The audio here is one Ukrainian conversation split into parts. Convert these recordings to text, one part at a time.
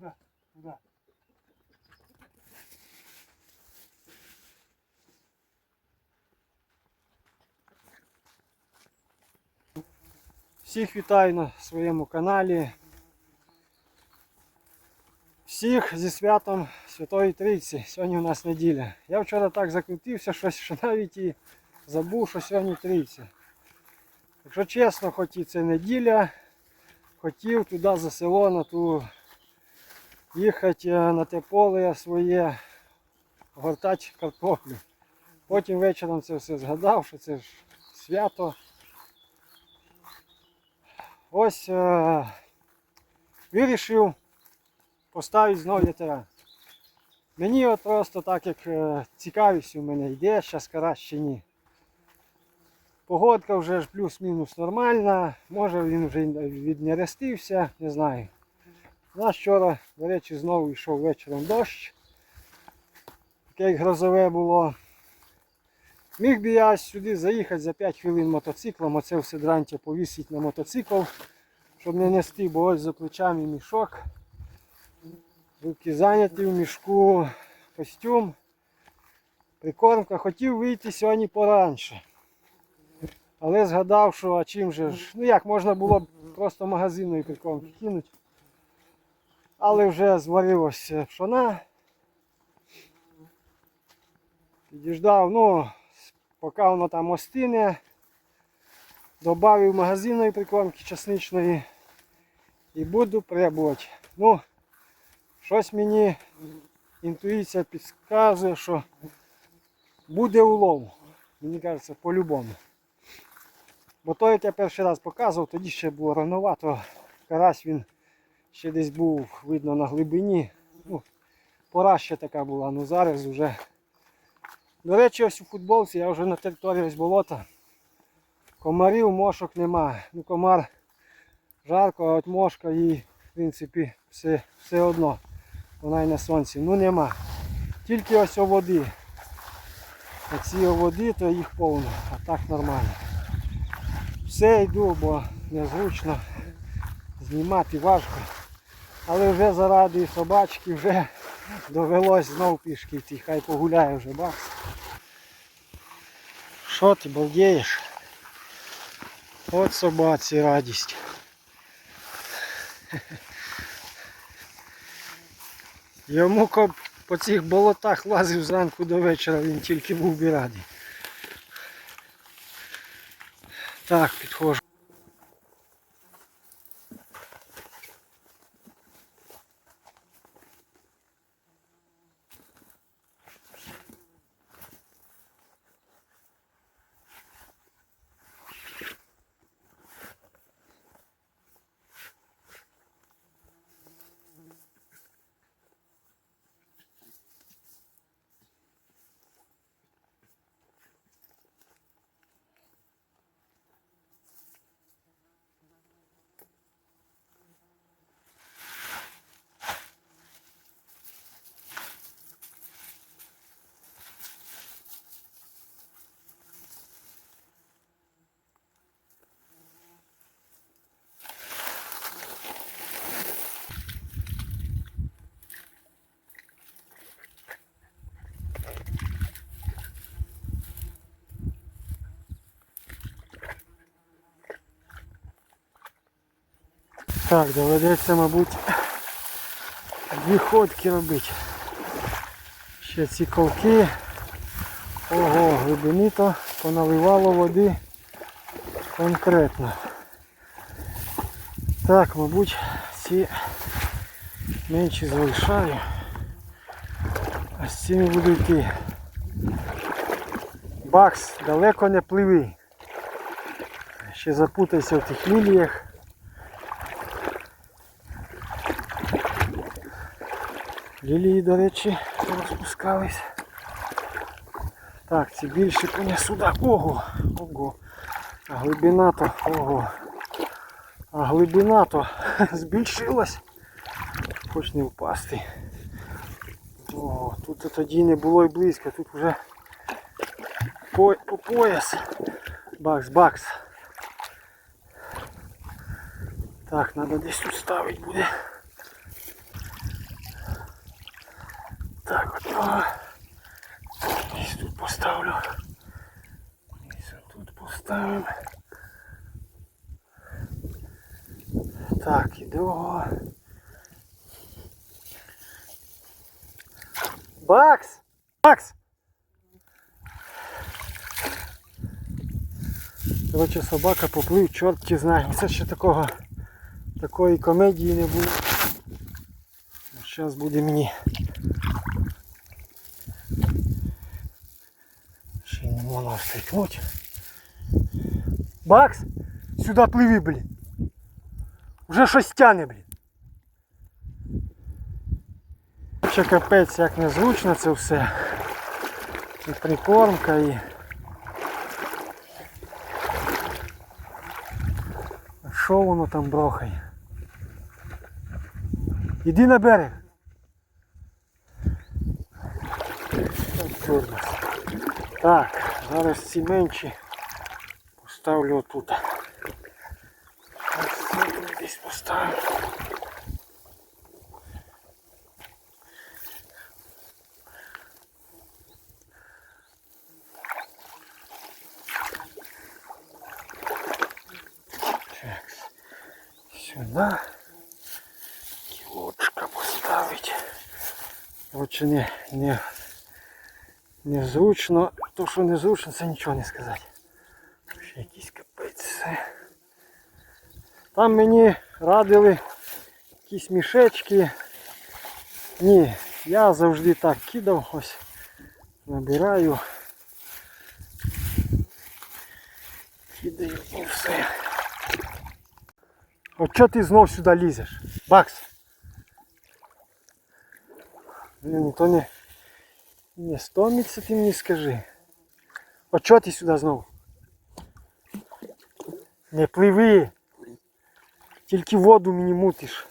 Куда? Всіх вітаю на своєму каналі. Всіх зі святом Святої Трійці. Сьогодні у нас неділя. Я вчора так закрутився, щось, що навіть і забув, що сьогодні Трійця. Якщо чесно, хоч і це неділя, хотів туди за село на ту їхати е, на те поле своє, гортати картоплю. Потім вечором це все згадав, що це ж свято. Ось е, вирішив поставити знову ятера. Мені от просто так як е, цікавість у мене йде, зараз чи ні. Погодка вже ж плюс-мінус нормальна, може він вже віднерестився, не знаю. У нас вчора, до речі, знову йшов вечором дощ. Таке грозове було. Міг би я сюди заїхати за 5 хвилин мотоциклом, оце все дрантя повісити на мотоцикл, щоб не нести, бо ось за плечами мішок. Руки зайняті в мішку, костюм, прикормка. Хотів вийти сьогодні поранше. Але згадав, що а чим же ж, ну як можна було б просто магазинної прикормки кинути. Але вже зварилося пшона. Підіждав, ну, поки воно там остине, додав магазинної прикормки часничної і буду пробувати. Ну, щось мені інтуїція підказує, що буде улов. Мені кажеться, по-любому. Бо то, як я перший раз показував, тоді ще було рановато. Карась він ще десь був, видно, на глибині. Ну, пора ще така була, ну зараз вже. До речі, ось у футболці я вже на території ось болота. Комарів, мошок нема. Ну комар жарко, а от мошка їй, в принципі, все, все одно. Вона й на сонці. Ну нема. Тільки ось у води. Оці води, то їх повно, а так нормально. Все йду, бо незручно знімати важко. Але вже заради собачки вже довелось знов пішки йти. Хай погуляє вже бакс. Що ти балдієш? От собаці радість. Йому ко- по цих болотах лазив зранку до вечора, він тільки був би радий. Так, підходжу. Так, доведеться, мабуть, дві ходки робити. Ще ці колки. Ого, глибині-то поналивало води конкретно. Так, мабуть, ці менші залишаю. А з цими буду йти. Бакс, далеко не пливи. Ще запутайся в тих ліліях. Лілії, до речі, розпускались. Так, ці більші понесу. Да. Ого, ого. А глибина то, ого. А глибина то збільшилась. Хоч не впасти. О, тут тоді не було і близько, тут вже по, по пояс. Бакс, бакс. Так, треба десь тут ставити буде. Його. Десь тут поставлю. Десь тут поставимо. Так, і другого. Бакс! Бакс! Коротше, собака поплив, чорт ті знає. Це ще такого, такої комедії не було. Зараз буде мені. Ще встикнути. Бакс! Сюди пливи, блін. Вже щось тяне, блін. Ще капець, як незручно це все. І прикормка і. Що воно там брохає? Іди на берег. Так, зараз ці менші поставлю отут. Ось це тут десь поставлю. Так, сюда кілочка поставить. Отже, не, не, незручно. То, що незручно, це нічого не сказати. Ще якийсь капець. все. Там мені радили якісь мішечки. Ні, я завжди так кидав, ось набираю. Кидаю і все. От чого ти знов сюди лізеш? Бакс. Блін, то не, не стомиться ти мені скажи. От чого ти сюди знов? Не пливи. Тільки воду мені мутиш.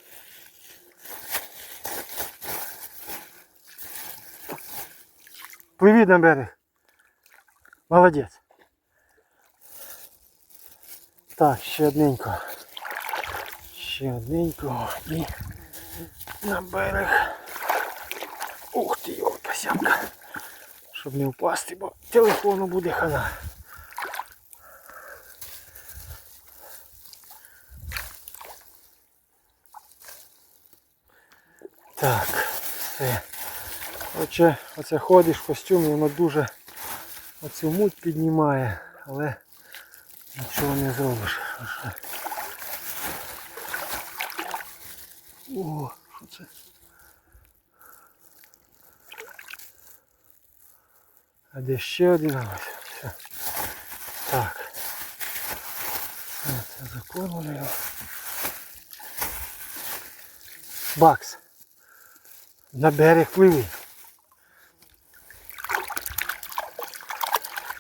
Пливи на берег. Молодець. Так, ще одненько. Ще одненько і на берег. Ух ти, його косямка. Щоб не впасти, бо телефону буде хана. Так, все. Отже, оце ходиш в костюмі, воно дуже оцю муть піднімає, але нічого не зробиш. О, що це? А де ще один ось? Все. Так. Це його. Бакс. На берег пливи.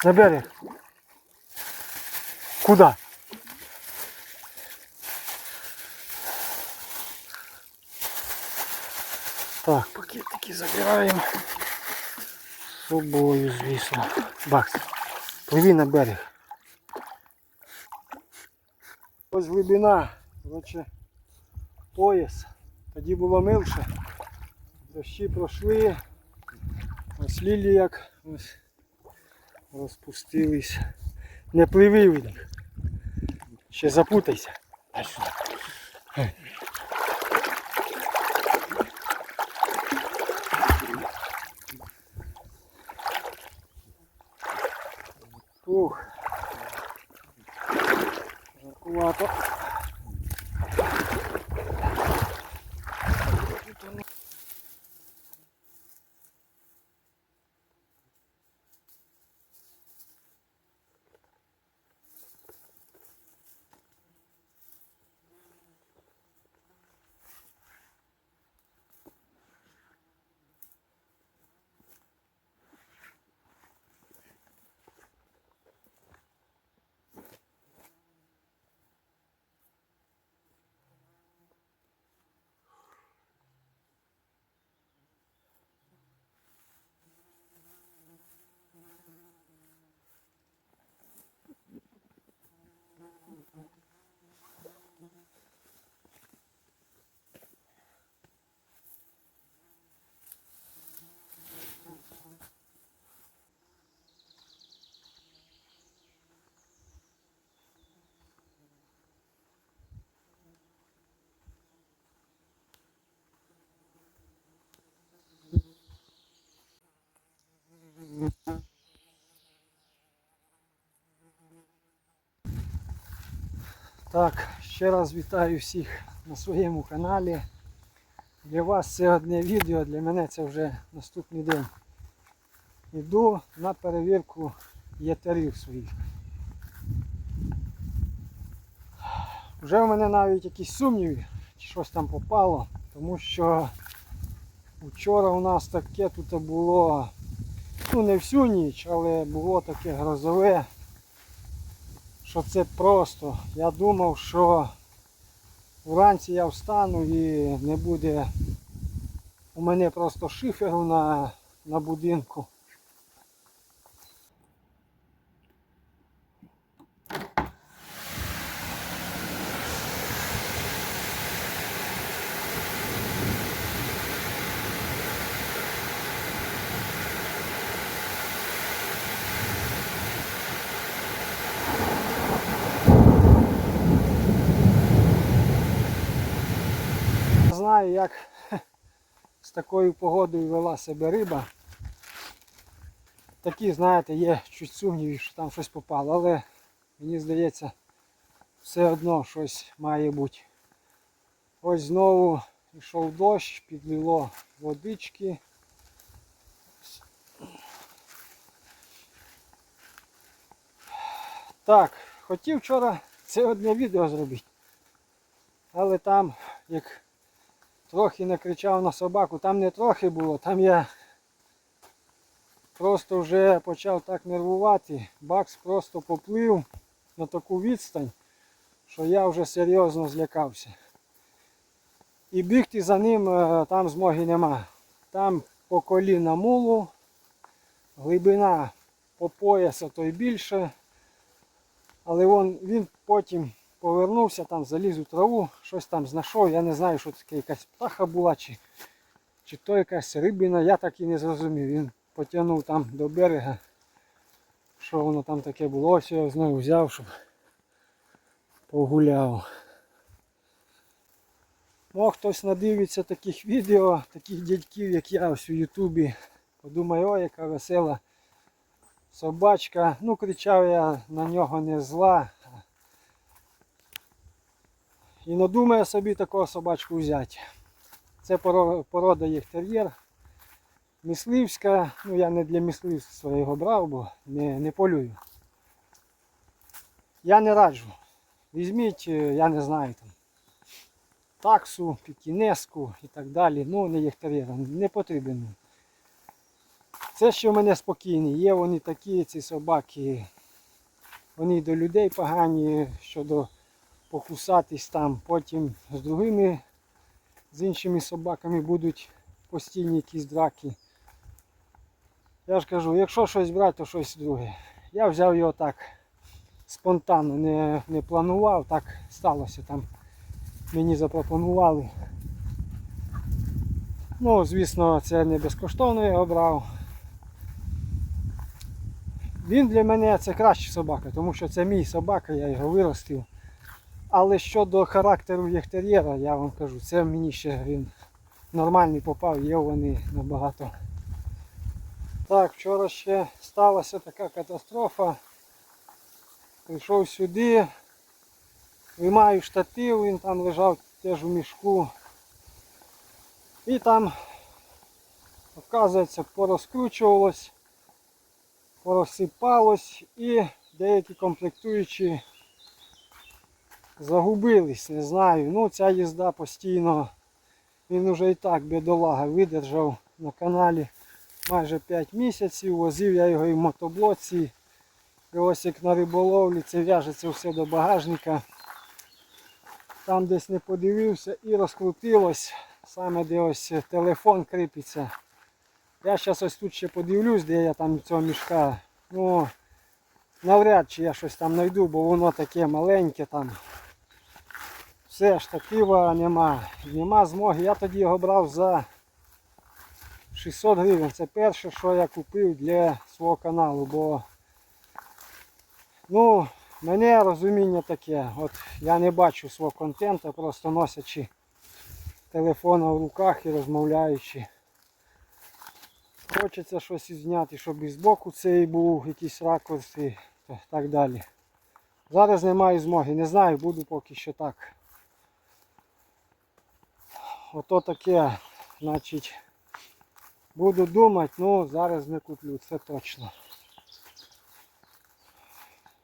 На берег. Куда? Так, пакетики забираємо з собою, звісно. Бакс. Пливи на берег. Ось глибина, коротше, пояс. Тоді було милше. Дощі пройшли. Ось лілі як ось розпустились. Не пливи в них. Ще запутайся. Дай сюди. Ух. Жаркувато. Так, ще раз вітаю всіх на своєму каналі. Для вас це одне відео, для мене це вже наступний день. Іду на перевірку єтерів своїх. Вже в мене навіть якісь сумніви, чи щось там попало, тому що вчора у нас таке тут було, ну не всю ніч, але було таке грозове що це просто. Я думав, що вранці я встану і не буде у мене просто шиферу на, на будинку. Знаю, як з такою погодою вела себе риба. Такі, знаєте, є чуть сумнівів, що там щось попало, але мені здається, все одно щось має бути. Ось знову йшов дощ, підлило водички. Так, хотів вчора це одне відео зробити. Але там, як трохи накричав на собаку, там не трохи було, там я просто вже почав так нервувати. Бакс просто поплив на таку відстань, що я вже серйозно злякався. І бігти за ним е, там змоги нема. Там по коліна мулу, глибина по пояс, а то й більше. Але він, він потім повернувся, там заліз у траву, щось там знайшов. Я не знаю, що таке якась птаха була, чи, чи то якась рибина, я так і не зрозумів. Він потягнув там до берега. Що воно там таке було, ось я знову взяв, щоб погуляв. Мог хтось надивиться таких відео, таких дядьків, як я ось у Ютубі. Подумає, ой, яка весела собачка. Ну, кричав я на нього не зла. І надумає собі такого собачку взяти. Це поро- порода єхтер'єр. Мисливська, ну я не для мисливства його брав, бо не, не полюю. Я не раджу. Візьміть, е, я не знаю там, таксу, пікінеску і так далі. Ну, не єхтер'єра, не потрібен. Це ще в мене спокійні. Є вони такі, ці собаки. Вони до людей погані щодо покусатись там. Потім з другими, з іншими собаками будуть постійні якісь драки. Я ж кажу, якщо щось брати, то щось друге. Я взяв його так спонтанно, не, не планував, так сталося там. Мені запропонували. Ну, звісно, це не безкоштовно я його брав. Він для мене це краща собака, тому що це мій собака, я його виростив. Але щодо характеру єхтер'єра, я вам кажу, це мені ще він нормальний попав, є вони набагато. Так, вчора ще сталася така катастрофа. Прийшов сюди, виймаю штатив, він там лежав теж у мішку. І там, оказується, порозкручувалось, порозсипалось і деякі комплектуючі загубились, не знаю. Ну ця їзда постійно, він уже і так бідолага видержав на каналі майже 5 місяців. Возив я його і в мотоблоці. Ось як на риболовлі, це в'яжеться все до багажника. Там десь не подивився і розкрутилось. Саме де ось телефон кріпиться. Я зараз ось тут ще подивлюсь, де я там цього мішка. Ну, навряд чи я щось там знайду, бо воно таке маленьке там. Все, штатива нема. Нема змоги. Я тоді його брав за 600 гривень. Це перше, що я купив для свого каналу, бо ну, мене розуміння таке. От я не бачу свого контенту, просто носячи телефон в руках і розмовляючи. Хочеться щось зняти, щоб і збоку цей був якийсь ракурс і так далі. Зараз не маю змоги, не знаю, буду поки що так. Ото таке, значить, буду думати, ну зараз не куплю, це точно.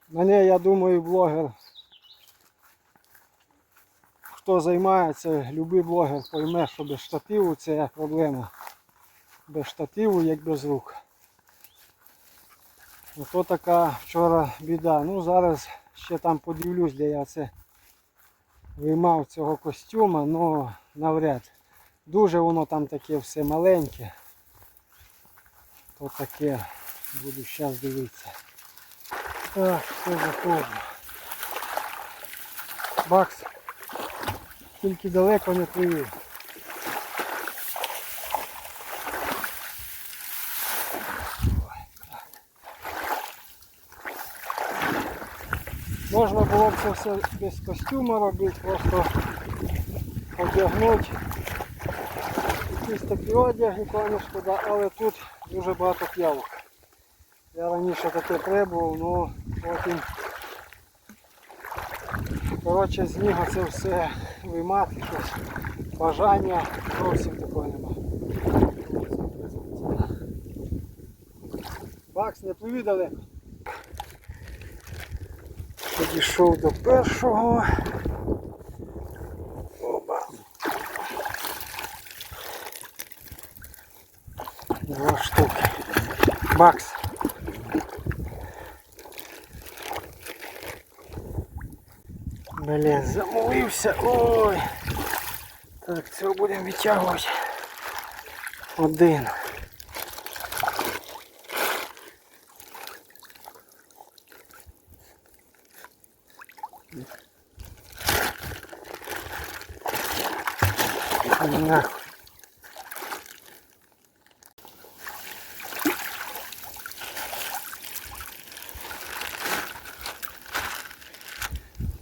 Мене, я думаю, блогер, хто займається, любий блогер пойме, що без штативу це проблема. Без штативу, як без рук. Ото така вчора біда. Ну зараз ще там подивлюсь, де я це виймав цього костюма, ну навряд. Дуже воно там таке все маленьке. То таке буду зараз дивитися. Так, все заходжу. Бакс. Тільки далеко не пливи. Можна було б це все без костюма робити, просто одягнути якийсь такий одяг, ніколи шкода, але тут дуже багато п'явок. Я раніше таке требував, ну потім коротше з це все виймати, щось бажання зовсім такого нема. Бакс не пливі далеко. Підійшов до першого. Опа. Два штуки. Бакс. Блін, замовився. Ой. Так, цього будемо відтягувати. Один. Нахуй.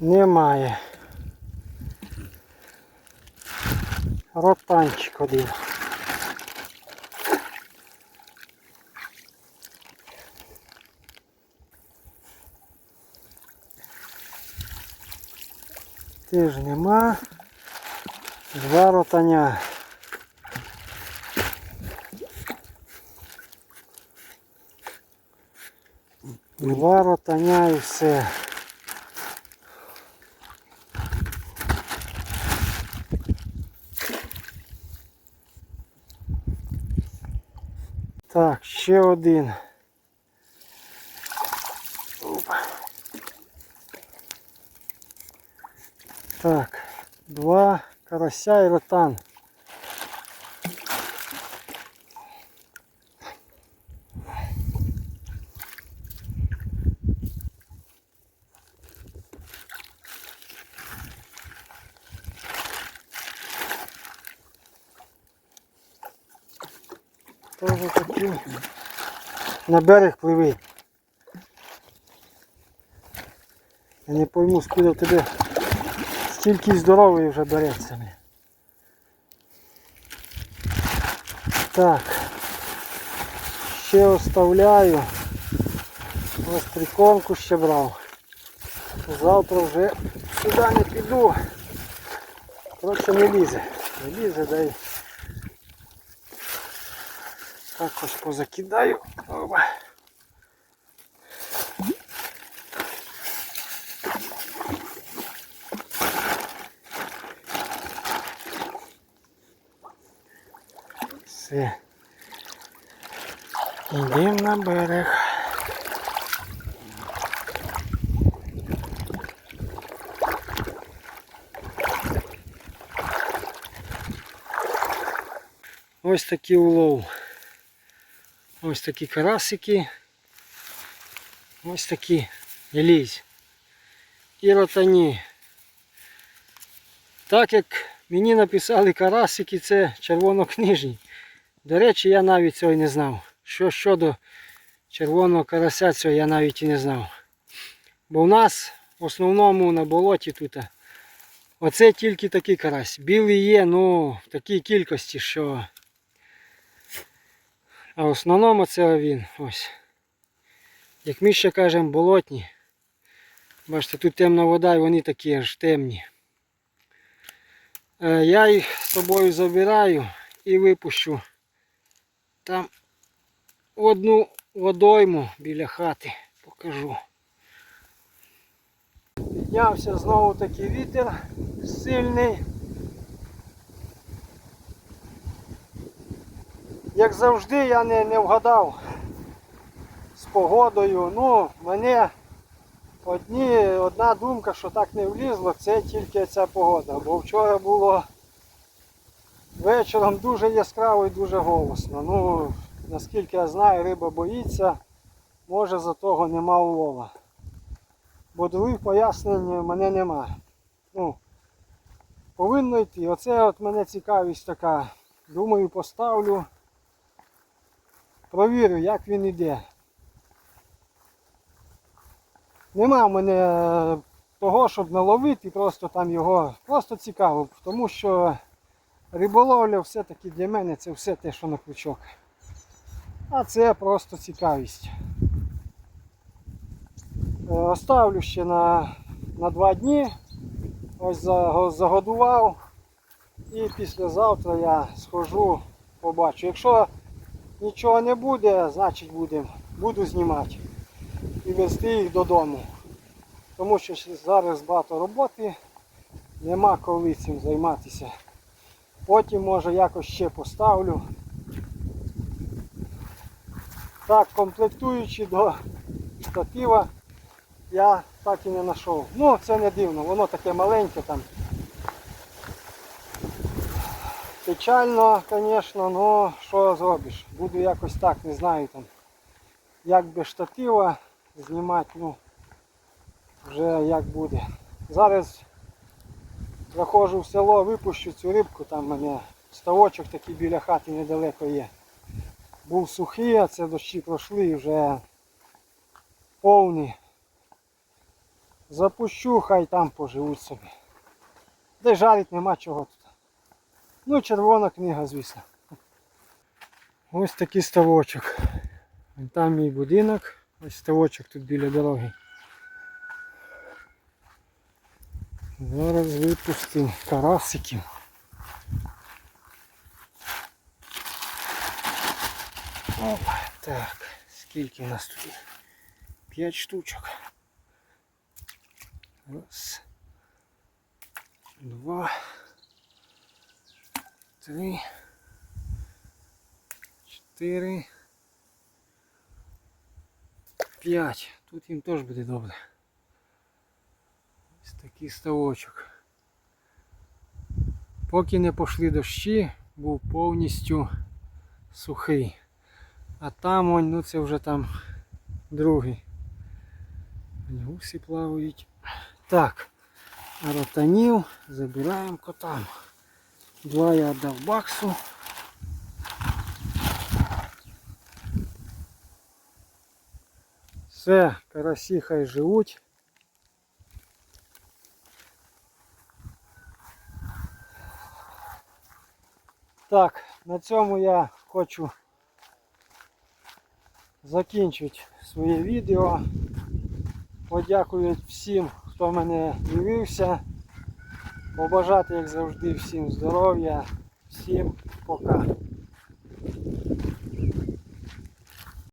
Немає. Ротанчик один. Теж нема. Два ротаня. Два ротаня і все. Так, ще один. Карася і ротан. Тоже такі на берег пливи. Я не пойму, скуда тебе стільки здоровий вже береться. Так. Ще оставляю. Ось прикормку ще брав. Завтра вже сюди не піду. Коротше не лізе. Не лізе, дай. Так ось позакидаю. Опа. Все. Йдемо на берег. Ось такий улов. Ось такі карасики. Ось такі лізь. І ротані. Так як мені написали карасики, це червонокнижні. До речі, я навіть цього не знав. Що щодо червоного карася, цього я навіть і не знав. Бо в нас в основному на болоті тут оце тільки такий карась. Білий є, ну в такій кількості, що а в основному це він ось. Як ми ще кажемо, болотні. Бачите, тут темна вода і вони такі аж темні. Е, Я їх з собою забираю і випущу там одну водойму біля хати. Покажу. Піднявся знову такий вітер сильний. Як завжди я не, не вгадав з погодою. Ну, мене одні, одна думка, що так не влізло, це тільки ця погода. Бо вчора було вечором дуже яскраво і дуже голосно. Ну, наскільки я знаю, риба боїться, може за того нема улова. Бо других пояснень в мене нема. Ну, повинно йти. Оце от мене цікавість така. Думаю, поставлю. Провірю, як він іде. Нема в мене того, щоб наловити, просто там його просто цікаво, тому що риболовля все-таки для мене це все те, що на крючок. А це просто цікавість. Е, Оставлю ще на, на два дні. Ось загодував. І післязавтра я схожу, побачу. Якщо нічого не буде, значить будем, буду знімати і везти їх додому. Тому що зараз багато роботи, нема коли цим займатися. Потім може якось ще поставлю. Так, комплектуючи до штатива, я так і не знайшов. Ну, це не дивно, воно таке маленьке там. Печально, звісно, але що зробиш? Буду якось так, не знаю там, як без штатива знімати, ну, вже як буде. Зараз заходжу в село, випущу цю рибку, там в мене ставочок такий біля хати недалеко є. Був сухий, а це дощі пройшли вже повний. Запущу, хай там поживуть собі. Де жарить нема чого тут. Ну червона книга, звісно. Ось такий ставочок. Там мій будинок. Ось ставочок тут біля дороги. Зараз випустимо карасиків. Оп, так, скільки у нас тут? є? П'ять штучок. Раз. Два. Три. Чотири. П'ять. Тут їм теж буде добре. Такий ставочок. Поки не пішли дощі, був повністю сухий. А там он, ну це вже там другий. Гусі плавають. Так, ротанів забираємо котам. Два я віддав баксу. Все, карасі хай живуть. Так, на цьому я хочу закінчити своє відео. Подякую всім, хто мене дивився. Побажати, як завжди, всім здоров'я, всім пока.